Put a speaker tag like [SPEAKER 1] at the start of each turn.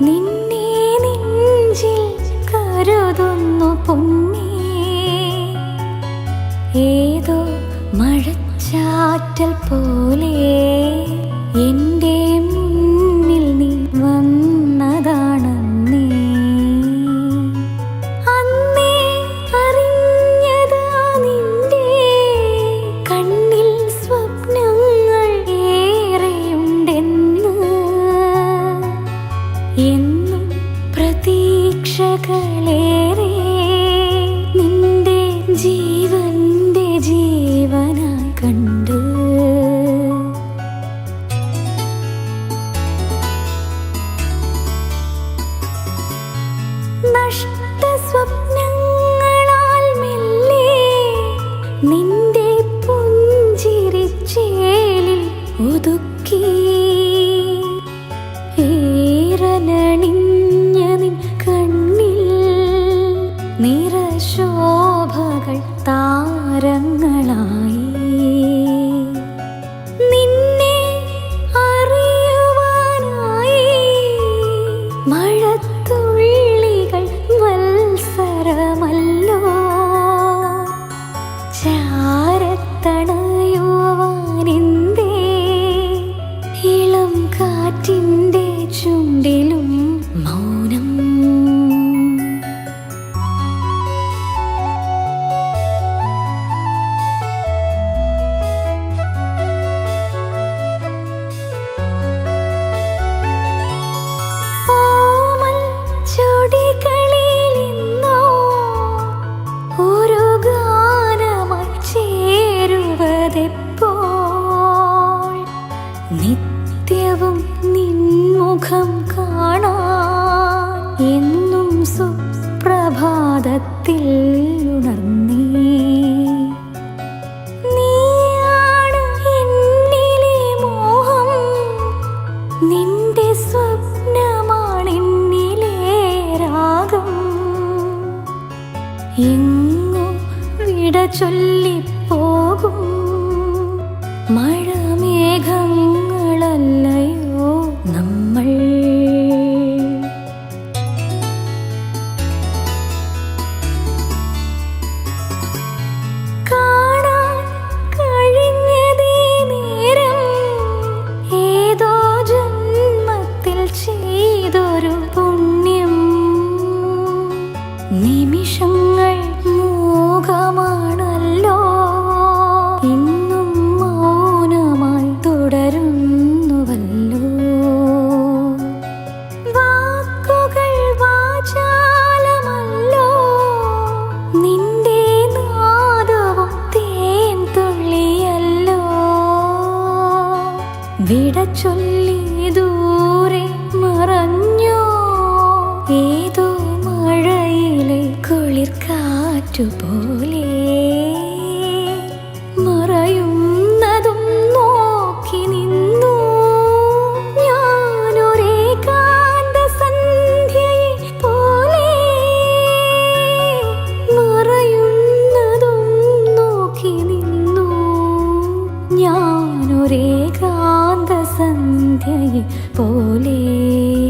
[SPEAKER 1] നിന്നെ നെഞ്ചിൽ കരുതുന്നു പൊന്നേ. ഏതോ മഴച്ചാറ്റൽ പോലെ എന്റെ നിന്റെ പുഞ്ചിരിച്ചേലിൽ ഒതുക്ക എന്നും സുപ്രഭാതത്തിൽ ഉണർന്നേ. നീയാണ് എന്നിലെ മോഹം. നിന്റെ രാഗം. വിട ചൊല്ലിപ്പോകും. മഴമേഘങ്ങളല്ലയോ ചെയ്തൊരു പുണ്യം. നിമിഷങ്ങൾ മോഹമാണല്ലോ. ഇന്നും മൗനമായി തുടരുന്നുവല്ലോ. വാക്കുകൾ വാചാലമല്ലോ. നിന്റെ നാദവും തേൻ തുള്ളിയല്ലോ. വിട ചൊല്ലി ദൂരെ മറഞ്ഞോ ഏതോ മഴയിലെ കുളിർ പോലെ.